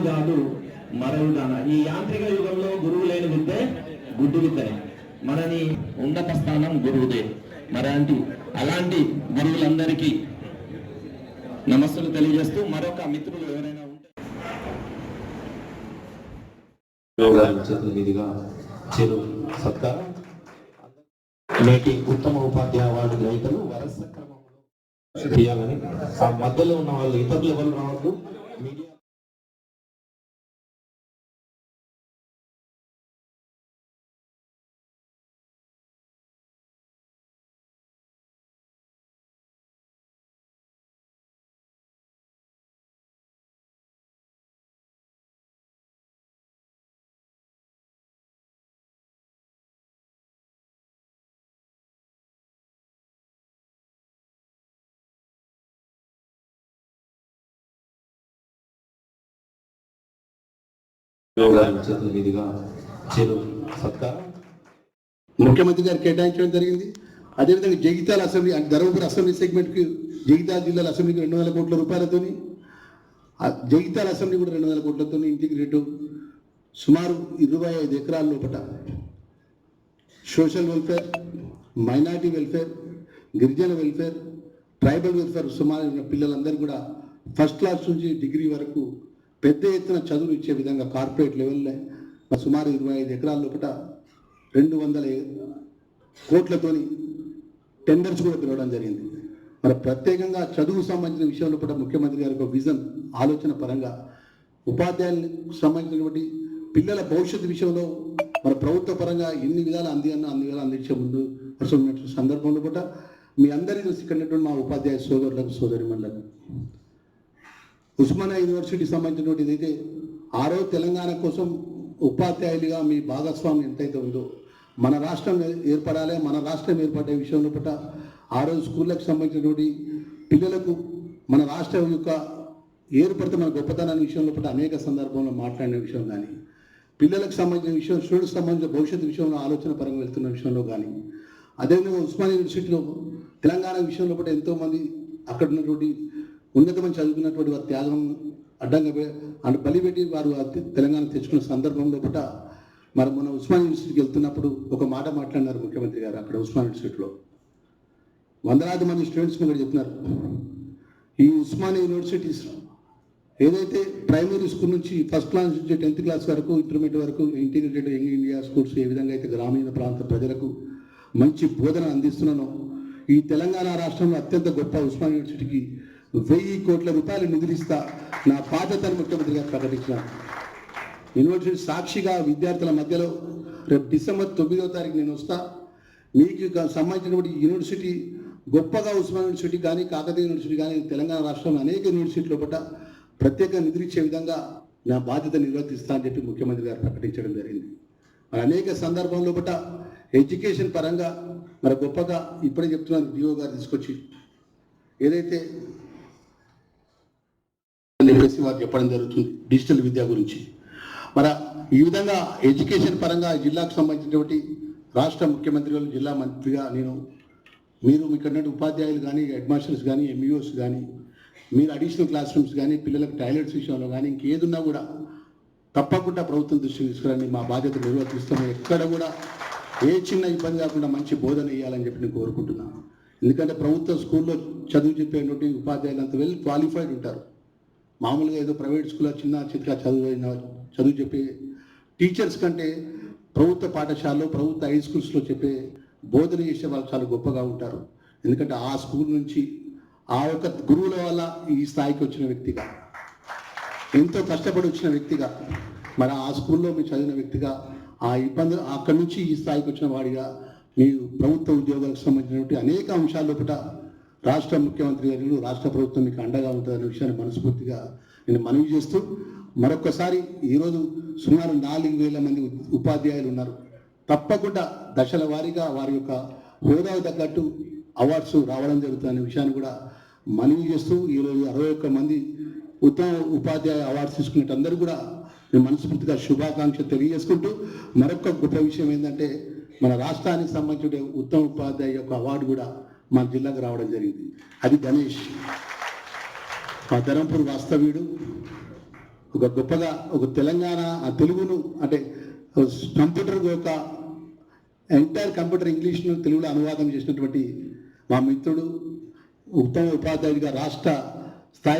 గురువు కాదు మరవుదాన ఈ యాంత్రిక యుగంలో గురువు లేని విద్య గుడ్డు విద్యనే మనని ఉన్నత స్థానం గురువుదే. మరంటి అలాంటి గురువులందరికీ నమస్సులు తెలియజేస్తూ మరొక మిత్రులు ఎవరైనా ఉంటే నేటి ఉత్తమ ఉపాధ్యాయ అవార్డు గ్రహీతలు వరస క్రమంలో తీయాలని ఆ మధ్యలో ఉన్న వాళ్ళు ఇతరులు ఎవరు రావద్దు. మీడియా చేతుల మీదుగా సత్కారం. ముఖ్యమంత్రి గారు కేటాయించడం జరిగింది. అదేవిధంగా జగిత్యాల అసెంబ్లీ అంటే ధర్మపురి అసెంబ్లీ సెగ్మెంట్కి జగిత్యాల జిల్లాల అసెంబ్లీకి రెండు వేల కోట్ల రూపాయలతోని ఆ జగిత్యాల అసెంబ్లీ కూడా రెండు వేల కోట్లతో ఇంటిగ్రేటివ్ సుమారు ఇరవై ఐదు ఎకరాల లోపల సోషల్ వెల్ఫేర్ మైనారిటీ వెల్ఫేర్ గిరిజన వెల్ఫేర్ ట్రైబల్ వెల్ఫేర్ సుమారు ఉన్న పిల్లలందరూ కూడా ఫస్ట్ క్లాస్ నుంచి డిగ్రీ వరకు పెద్ద ఎత్తున చదువులు ఇచ్చే విధంగా కార్పొరేట్ లెవెల్లో సుమారు ఇరవై ఐదు ఎకరాల లోపల రెండు వందల కోట్లతోని టెండర్స్ కూడా పిలవడం జరిగింది. మరి ప్రత్యేకంగా చదువుకు సంబంధించిన విషయంలో కూడా ముఖ్యమంత్రి గారి ఒక విజన్ ఆలోచన పరంగా ఉపాధ్యాయులకు సంబంధించినటువంటి పిల్లల భవిష్యత్తు విషయంలో మన ప్రభుత్వ పరంగా ఎన్ని విధాలు అంది అన్న అన్ని విధాలు అందించే ముందు సందర్భంలో కూడా మీ అందరికీ తెలిసి ఇక్కడ మా ఉపాధ్యాయ సోదరులకు సోదరిమణులకు ఉస్మానియా యూనివర్సిటీకి సంబంధించినటువంటి ఏదైతే ఆరో తెలంగాణ కోసం ఉపాధ్యాయులుగా మీ భాగస్వామ్యం ఎంతైతే ఉందో మన రాష్ట్రం ఏర్పడాలి మన రాష్ట్రం ఏర్పడే విషయంలో పట్ల ఆ రోజు స్కూళ్ళకు సంబంధించినటువంటి పిల్లలకు మన రాష్ట్రం యొక్క ఏర్పడితే మన గొప్పతనాన్ని విషయంలో పట్ల అనేక సందర్భంలో మాట్లాడిన విషయం కానీ పిల్లలకు సంబంధించిన విషయం స్టూడెంట్స్ సంబంధించిన భవిష్యత్తు విషయంలో ఆలోచన పరంగా వెళ్తున్న విషయంలో కానీ అదేవిధంగా ఉస్మానియా యూనివర్సిటీలో తెలంగాణ విషయంలో కూడా ఎంతోమంది అక్కడ ఉన్నటువంటి ఉన్నతమైన చదువుకున్నటువంటి వారి త్యాగం అడ్డంగా అండ్ బలిపెట్టి వారు తెలంగాణ తెచ్చుకున్న సందర్భంలో కూడా మరి మొన్న ఉస్మాన్ యూనివర్సిటీకి వెళ్తున్నప్పుడు ఒక మాట మాట్లాడినారు ముఖ్యమంత్రి గారు అక్కడ ఉస్మాన్ యూనివర్సిటీలో. వందలాది మంది స్టూడెంట్స్ కూడా చెప్తున్నారు. ఈ ఉస్మాన్ యూనివర్సిటీస్ ఏదైతే ప్రైమరీ స్కూల్ నుంచి ఫస్ట్ క్లాస్ నుంచి టెన్త్ క్లాస్ వరకు ఇంటర్మీడియట్ వరకు ఇంటిగ్రేటెడ్ యంగ్ ఇండియా స్కూల్స్ ఏ విధంగా అయితే గ్రామీణ ప్రాంత ప్రజలకు మంచి బోధన అందిస్తున్నానో ఈ తెలంగాణ రాష్ట్రంలో అత్యంత గొప్ప ఉస్మాన్ యూనివర్సిటీకి వెయ్యి కోట్ల రూపాయలు నిధులిస్తా నా బాధ్యతను ముఖ్యమంత్రి గారు ప్రకటించినారు యూనివర్సిటీ సాక్షిగా విద్యార్థుల మధ్యలో రేపు డిసెంబర్ తొమ్మిదవ తారీఖు నేను వస్తా. మీకు సంబంధించినటువంటి యూనివర్సిటీ గొప్పగా ఉస్మాన్ యూనివర్సిటీ కానీ కాకతీయ యూనివర్సిటీ కానీ తెలంగాణ రాష్ట్రంలో అనేక యూనివర్సిటీల పట్ల ప్రత్యేక నిధులిచ్చే విధంగా నా బాధ్యత నిర్వర్తిస్తా అని చెప్పి ముఖ్యమంత్రి గారు ప్రకటించడం జరిగింది. మరి అనేక సందర్భంలో పట్ల ఎడ్యుకేషన్ పరంగా మరి గొప్పగా ఇప్పుడే చెప్తున్నారు డిఓ గారు తీసుకొచ్చి. ఏదైతే అని చెప్పేసి వారు చెప్పడం జరుగుతుంది డిజిటల్ విద్య గురించి. మరి ఈ విధంగా ఎడ్యుకేషన్ పరంగా జిల్లాకు సంబంధించినటువంటి రాష్ట్ర ముఖ్యమంత్రి గారు జిల్లా మంత్రిగా నేను మీరు ఇక్కడ ఉపాధ్యాయులు కానీ హెడ్ మాస్టర్స్ కానీ ఎంఈఓస్ కానీ మీరు అడిషనల్ క్లాస్ రూమ్స్ కానీ పిల్లలకు టాయిలెట్స్ విషయంలో కానీ ఇంకేదున్నా కూడా తప్పకుండా ప్రభుత్వం దృష్టికి తీసుకురండి. మా బాధ్యత నిర్వర్తిస్తాము. ఎక్కడ కూడా ఏ చిన్న ఇబ్బంది కాకుండా మంచి బోధన ఇవ్వాలని చెప్పి నేను కోరుకుంటున్నాను. ఎందుకంటే ప్రభుత్వ స్కూల్లో చదువు చెప్పేటువంటి ఉపాధ్యాయులు అంత వెల్ క్వాలిఫైడ్ ఉంటారు. మామూలుగా ఏదో ప్రైవేట్ స్కూల్లో చిన్న చిన్నగా చదువు అయిన చదువు చెప్పే టీచర్స్ కంటే ప్రభుత్వ పాఠశాలలో ప్రభుత్వ హై స్కూల్స్లో చెప్పే బోధన చేసే వాళ్ళు చాలా గొప్పగా ఉంటారు. ఎందుకంటే ఆ స్కూల్ నుంచి ఆ యొక్క గురువుల వల్ల ఈ స్థాయికి వచ్చిన వ్యక్తిగా ఎంతో కష్టపడి వచ్చిన వ్యక్తిగా మరి ఆ స్కూల్లో మీరు చదివిన వ్యక్తిగా ఆ ఇబ్బంది అక్కడి నుంచి ఈ స్థాయికి వచ్చిన వాడిగా మీరు ప్రభుత్వ ఉద్యోగాలకు సంబంధించినటువంటి అనేక అంశాల లోపల రాష్ట్ర ముఖ్యమంత్రి గారు రాష్ట్ర ప్రభుత్వం మీకు అండగా ఉంటుందనే విషయాన్ని మనస్ఫూర్తిగా నేను మనవి చేస్తూ మరొకసారి ఈరోజు సుమారు నాలుగు వేల మంది ఉపాధ్యాయులు ఉన్నారు. తప్పకుండా దశల వారీగా వారి యొక్క హోదాకు తగ్గట్టు అవార్డ్స్ రావడం జరుగుతుందనే విషయాన్ని కూడా మనవి చేస్తూ ఈరోజు అరవై ఒక్క మంది ఉత్తమ ఉపాధ్యాయ అవార్డ్స్ తీసుకునేటందరూ కూడా నేను మనస్ఫూర్తిగా శుభాకాంక్ష తెలియజేసుకుంటూ మరొక గొప్ప విషయం ఏంటంటే మన రాష్ట్రానికి సంబంధించిన ఉత్తమ ఉపాధ్యాయ యొక్క అవార్డు కూడా మా జిల్లాకు రావడం జరిగింది. అది గణేష్. మా ధరంపూర్ వాస్తవ్యుడు ఒక గొప్పగా ఒక తెలంగాణ ఆ తెలుగును అంటే కంప్యూటర్ యొక్క ఎంటైర్ కంప్యూటర్ ఇంగ్లీష్ను తెలుగులో అనువాదం చేసినటువంటి మా మిత్రుడు ఉత్తమ ఉపాధ్యాయుడిగా రాష్ట్ర